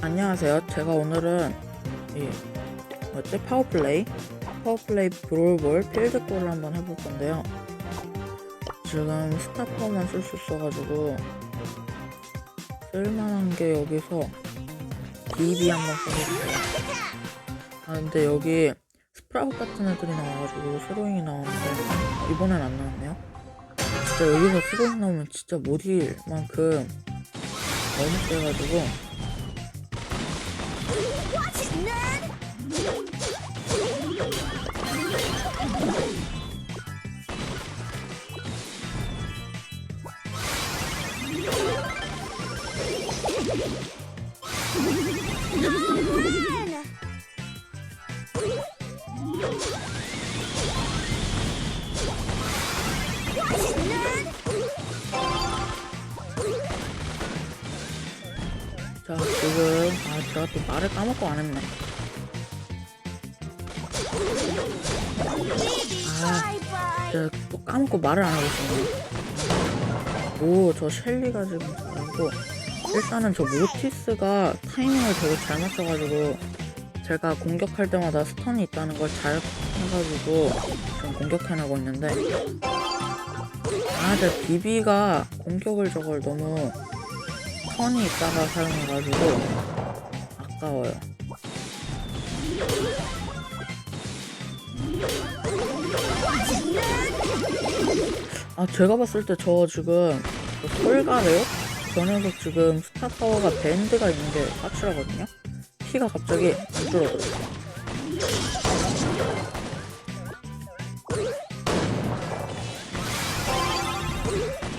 안녕하세요. 제가 오늘은 이 뭐지 파워플레이 파워플레이 브롤볼 필드골을 한번 해볼 건데요. 지금 스타파워만 쓸 수 있어가지고 쓸만한 게 여기서 DB 한번 써볼게요. 아 근데 여기 스프라웃 같은 애들이 나와가지고 스로잉이 나오는데 이번엔 안 나왔네요. 진짜 여기서 스로잉 나오면 진짜 못 이길 만큼 너무 세가지고 제가 또 말을 까먹고 안 했네. 아 제가 또 까먹고 말을 안 하고 있었네. 오 저 셸리가 지금 잘하고 일단은 저 모티스가 타이밍을 되게 잘 맞춰가지고 제가 공격할 때마다 스턴이 있다는 걸 잘 해가지고 지금 공격해나고 있는데 아, 제 비비가 공격을 저걸 너무 턴이 있다가 사용해가지고 아까워요. 아, 제가 봤을 때 저 지금 그 솔가래요? 저 녀석 지금 스타파워가 밴드가 있는 게 확실하거든요? 피가 갑자기 안 줄어들어요.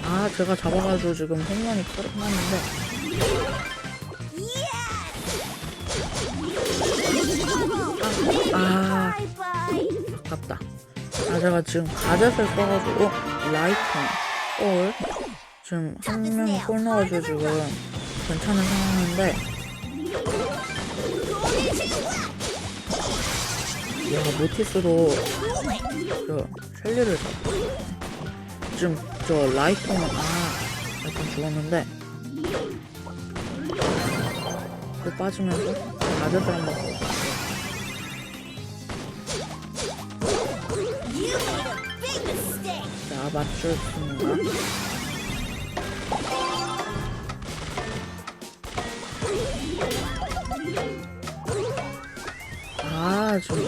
아, 제가 잡아가지고 지금 홈런이 끝났는데. 아, 아깝다. 아, 제가 지금 가젯을 써가지고, 라이팅, 골. 지금 한 명이 골 넣어가지고 지금 괜찮은 상황인데. 얘가 모티스로 저 셸리를 잡고. 지금 저 라이터는 아 라이터 죽었는데 또 빠지면서 가젯을 한번 써볼 자 맞췄습니다 아 지금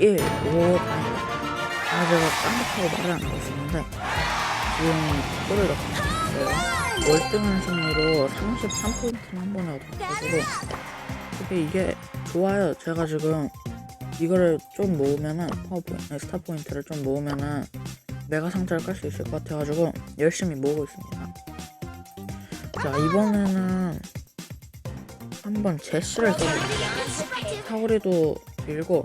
1, 5, 다행이다. 아, 제가 깜빡하고 말을 안 하고 있었는데, 지금 골을 넣었어요. 월등한 승리로 33포인트를 한 번에 얻어가지고, 근데 이게 좋아요. 제가 지금 이거를 좀 모으면은, 파워포인트, 스타 포인트를 좀 모으면은, 메가 상자를 깔 수 있을 것 같아가지고, 열심히 모으고 있습니다. 자, 이번에는 한번 제시를 써볼게요. 사거리도 길고,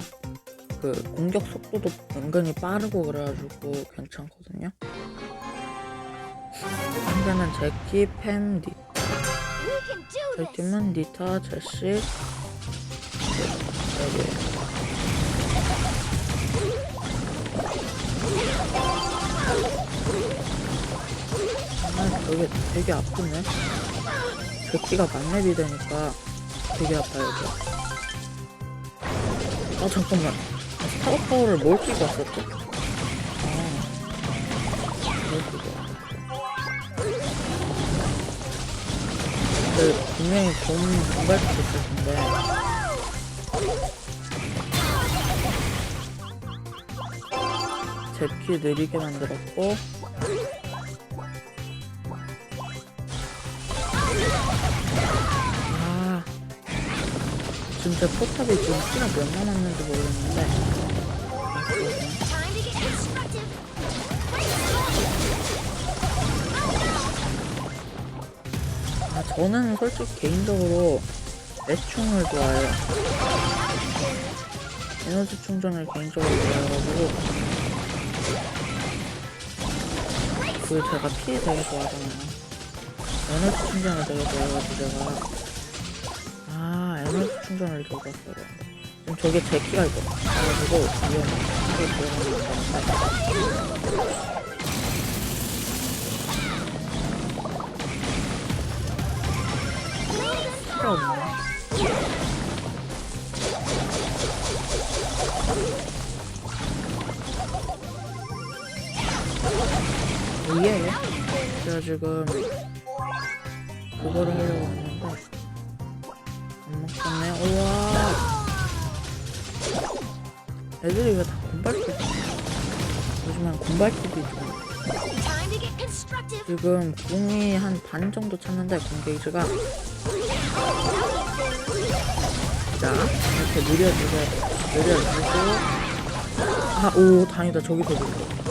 그 공격 속도도 은근히 빠르고 그래가지고 괜찮거든요. 상대는 제키, 팬, 니 팀은 니타, 제시, 여기. 아, 되게 되게 아프네. 제키가 만렙이 되니까 되게 아파요. 이게. 아 잠깐만. 스타워 파워를 뭘 끼고 왔었지? 아, 뭘 끼고 근데 분명히 곰 공갈수 있을 텐데. 제키 느리게 만들었고. 아, 지금 제 포탑이 지금 시간 몇 남았는지 모르겠는데. 아, 저는 솔직히 개인적으로 애충을 좋아해요. 에너지 충전을 개인적으로 좋아해가지고. 그 제가 피 되게 좋아하잖아요. 에너지 충전을 되게 좋아해가지고 제가. 아, 에너지 충전을 들고 왔어요. 지금 저게 제 키가 있거든요. 그래가지고 위험해. 이게 거 같은데. 뭐예요? 제가 지금 그거를 하려고 하는데 안 먹겠네. 우와. 애들이 왜다 공발톱? 요즘엔 공발톱이 좀. 지금 공이 한 반 정도 찼는데 공 게이지가 자 이렇게 느려지게 느려지고 아오 다행이다 저기서 보고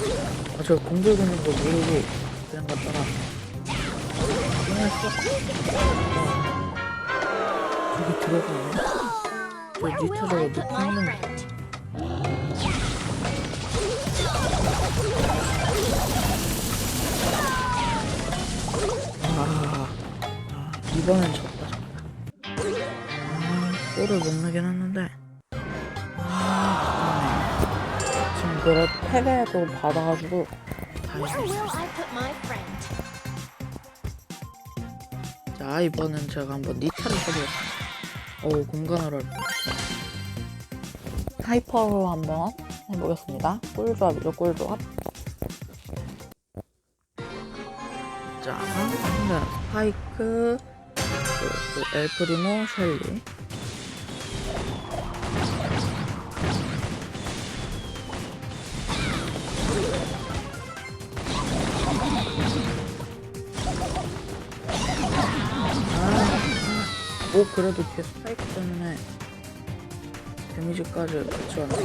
아 저 공 들고 있는 거 모르고 그냥 갔다가. 저기 들어가네. 저 my 있는 거? 아, 아 이번엔 졌다 졌다. 아 골을 못 넣긴 했는데 그래 패배도 받아가지고? 자 이번엔 제가 한번 니타를 써보겠습니다. 오 공간을 할 하이퍼로 한번 해보겠습니다. 꿀조합이죠 꿀조합. 자 스파이크 엘프리모 셸리 오 그래도 뒤에 스파이크 때문에 데미지까지 같이 왔네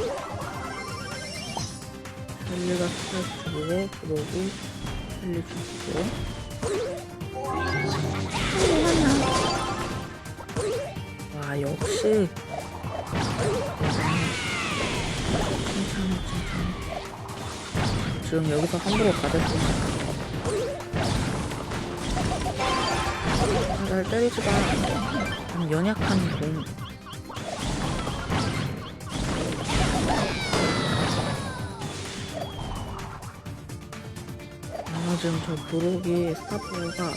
헬리가 스파이크 주고 그러고 헬리 주고. 와 역시. 칭찬해 칭찬해 지금 여기서 함부로 가졌으면 아, 날 때리지 마. 좀 연약한 공. 아, 지금 저 브록이 스타프가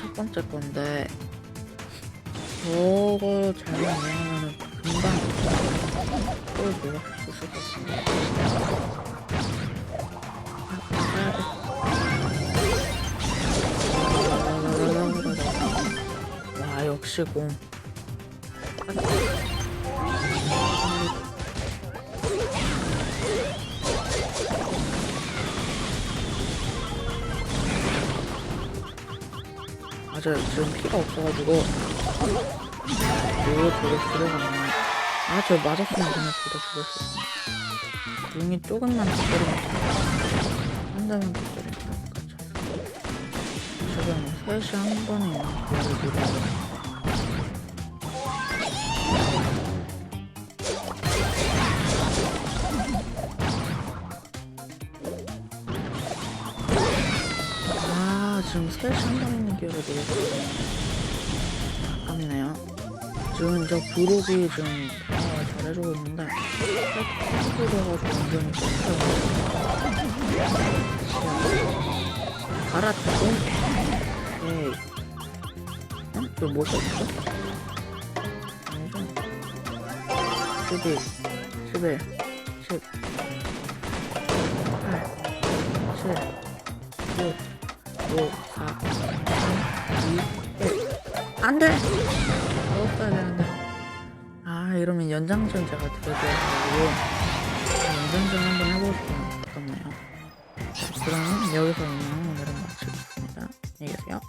첫 번째 건데, 저거 잘못 이용하면 금방 골 몰아칠 수 있을 것. 아, 공. 맞아요. 지금 피가 없어가지고. 이거 저거 들어가네 아저 맞았으면 그냥 둘다 죽었어 용이 조금만 더 때리면 한 대만 더 때리면 지금 셋이 한 번에 있는 거를 누르고 지금 번에 있는 기회를 누르고 아깝네요 지금 저 브록이 지금 다 잘해주고 있는데 살짝 돼가지고 완전히 깜짝이야 갈아타고 에이 어? 저 뭐가 있어? 아니죠 11 11 10 8 7 6 5 4 3 2 1 안 돼! 넣었어야 되는데 아 이러면 연장전 제가 들어줘가지고 연장전 한번 해보고 아깝네요. 그럼 여기서 그냥 오늘은 마치겠습니다. 안녕히 계세요